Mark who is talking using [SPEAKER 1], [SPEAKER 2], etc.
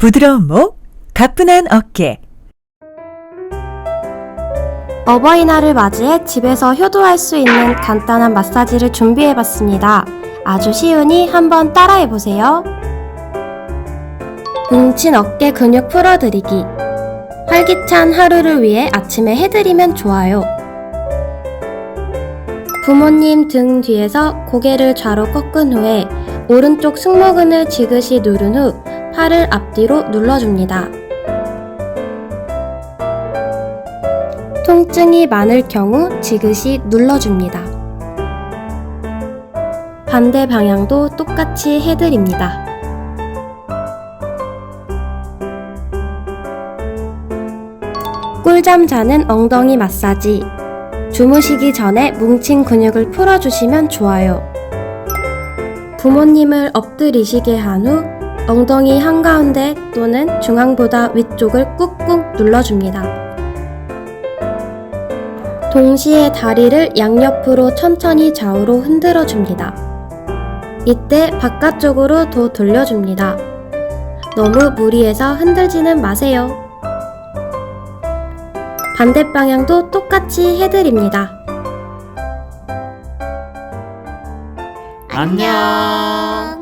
[SPEAKER 1] 부드러운 목, 가뿐한 어깨.
[SPEAKER 2] 어버이날을 맞이해 집에서 효도할 수 있는 간단한 마사지를 준비해 봤습니다. 아주 쉬우니 한번 따라해 보세요. 뭉친 어깨 근육 풀어드리기. 활기찬 하루를 위해 아침에 해드리면 좋아요. 부모님 등 뒤에서 고개를 좌로 꺾은 후에 오른쪽 승모근을 지그시 누른 후 팔을 앞뒤로 눌러줍니다. 통증이 많을 경우 지그시 눌러줍니다. 반대 방향도 똑같이 해드립니다. 꿀잠 자는 엉덩이 마사지. 주무시기 전에 뭉친 근육을 풀어주시면 좋아요. 부모님을 엎드리시게 한 후 엉덩이 한가운데 또는 중앙보다 위쪽을 꾹꾹 눌러줍니다. 동시에 다리를 양옆으로 천천히 좌우로 흔들어 줍니다. 이때 바깥쪽으로 더 돌려줍니다. 너무 무리해서 흔들지는 마세요. 반대 방향도 똑같이 해드립니다.
[SPEAKER 3] 안녕.